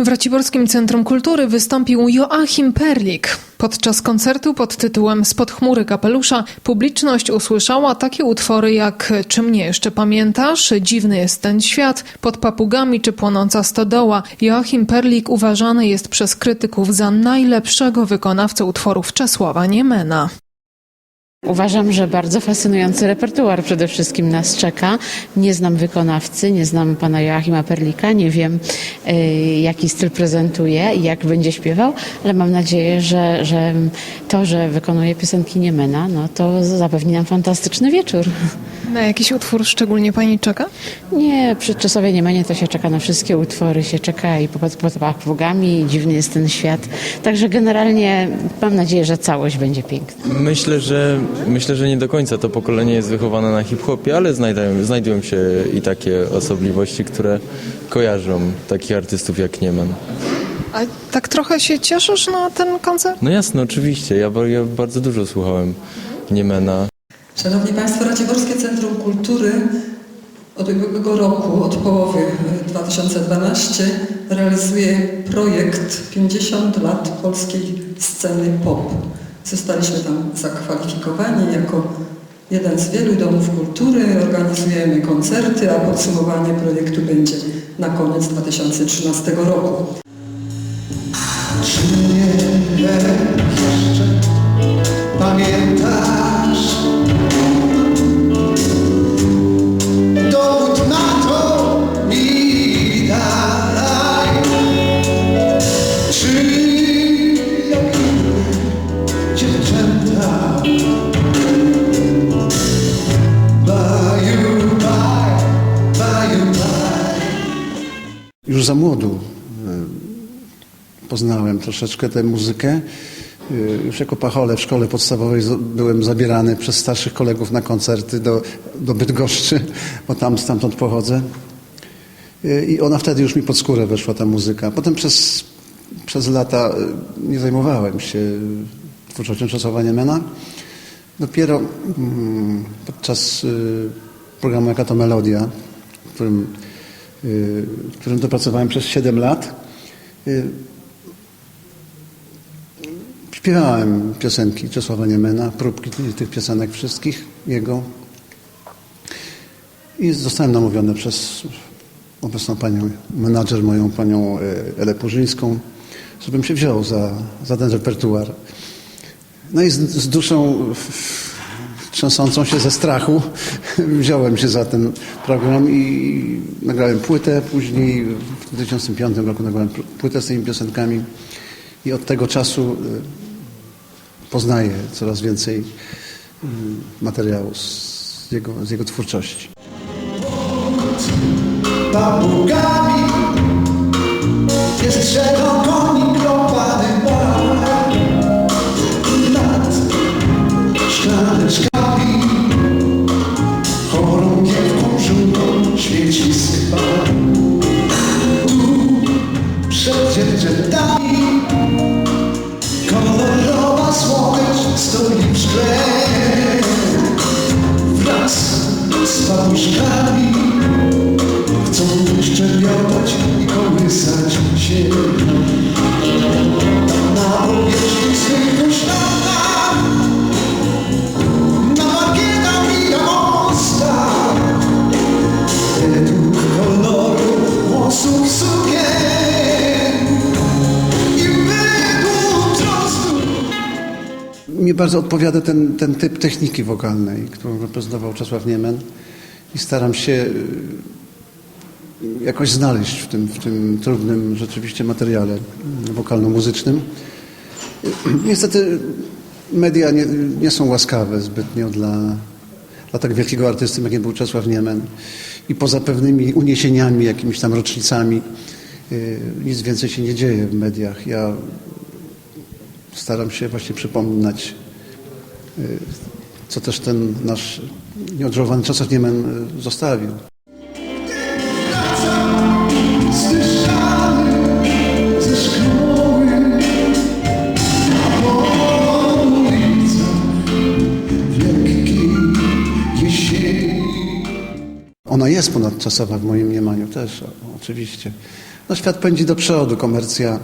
W Raciborskim Centrum Kultury wystąpił Joachim Perlik. Podczas koncertu pod tytułem Spod chmury kapelusza publiczność usłyszała takie utwory jak Czy mnie jeszcze pamiętasz? Dziwny jest ten świat, Pod papugami czy Płonąca stodoła. Joachim Perlik uważany jest przez krytyków za najlepszego wykonawcę utworów Czesława Niemena. Uważam, że bardzo fascynujący repertuar przede wszystkim nas czeka. Nie znam wykonawcy, nie znam pana Joachima Perlika, nie wiem y, jaki styl prezentuje i jak będzie śpiewał, ale mam nadzieję, że, że to, że wykonuje piosenki Niemena, no to zapewni nam fantastyczny wieczór. Na jakiś utwór szczególnie pani czeka? Nie, przy Czesowie Niemenie to się czeka na wszystkie utwory, się czeka i pod, pod papugami, i dziwny jest ten świat. Także generalnie mam nadzieję, że całość będzie piękna. Myślę, że myślę, że nie do końca to pokolenie jest wychowane na hip-hopie, ale znajdują, znajdują się i takie osobliwości, które kojarzą takich artystów jak Nieman. A tak trochę się cieszysz na ten koncert? No jasne, oczywiście. Ja, ba- ja bardzo dużo słuchałem Niemena. Szanowni Państwo, Raciborskie Centrum Kultury od ubiegłego roku, od połowy e, 2012 realizuje projekt 50 lat polskiej sceny pop. Zostaliśmy tam zakwalifikowani jako jeden z wielu domów kultury. Organizujemy koncerty, a podsumowanie projektu będzie na koniec 2013 roku. Już za młodu y, poznałem troszeczkę tę muzykę. Y, Już jako pachole w szkole podstawowej byłem zabierany przez starszych kolegów na koncerty do, do Bydgoszczy, bo tam stamtąd pochodzę. Y, I ona wtedy już mi pod skórę weszła, ta muzyka. Potem przez, przez lata nie zajmowałem się twórczością Czesława Niemena. Dopiero mm, podczas programu Jaka to Melodia, w którym, w którym dopracowałem przez 7 lat, y, Śpiewałem piosenki Czesława Niemena, próbki tych piosenek wszystkich jego. I zostałem namówiony przez obecną panią, menadżer moją, panią e, Elę Purzyńską, żebym się wziął za, za ten repertuar. No i z, z duszą f- trzęsącą się ze strachu wziąłem się za ten program i nagrałem płytę. Później w 2005 roku nagrałem płytę z tymi piosenkami i od tego czasu y, poznaję coraz więcej y, materiału z jego, z jego twórczości. Mnie bardzo odpowiada ten, ten typ techniki wokalnej, którą reprezentował Czesław Niemen i staram się jakoś znaleźć w tym, w tym trudnym rzeczywiście materiale wokalno-muzycznym. Niestety media nie, nie są łaskawe zbytnio dla, dla tak wielkiego artysty, jakim był Czesław Niemen. I poza pewnymi uniesieniami, jakimiś tam rocznicami, y, nic więcej się nie dzieje w mediach. Ja staram się właśnie przypominać, y, co też ten nasz nieodżałowany Czesław Niemen y, zostawił. Ona jest ponadczasowa w moim mniemaniu też, oczywiście. no świat pędzi do przodu, komercja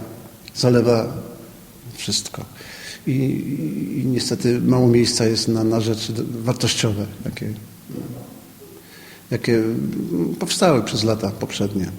zalewa wszystko. I, i, i niestety mało miejsca jest na, na rzeczy wartościowe, jakie, jakie powstały przez lata poprzednie.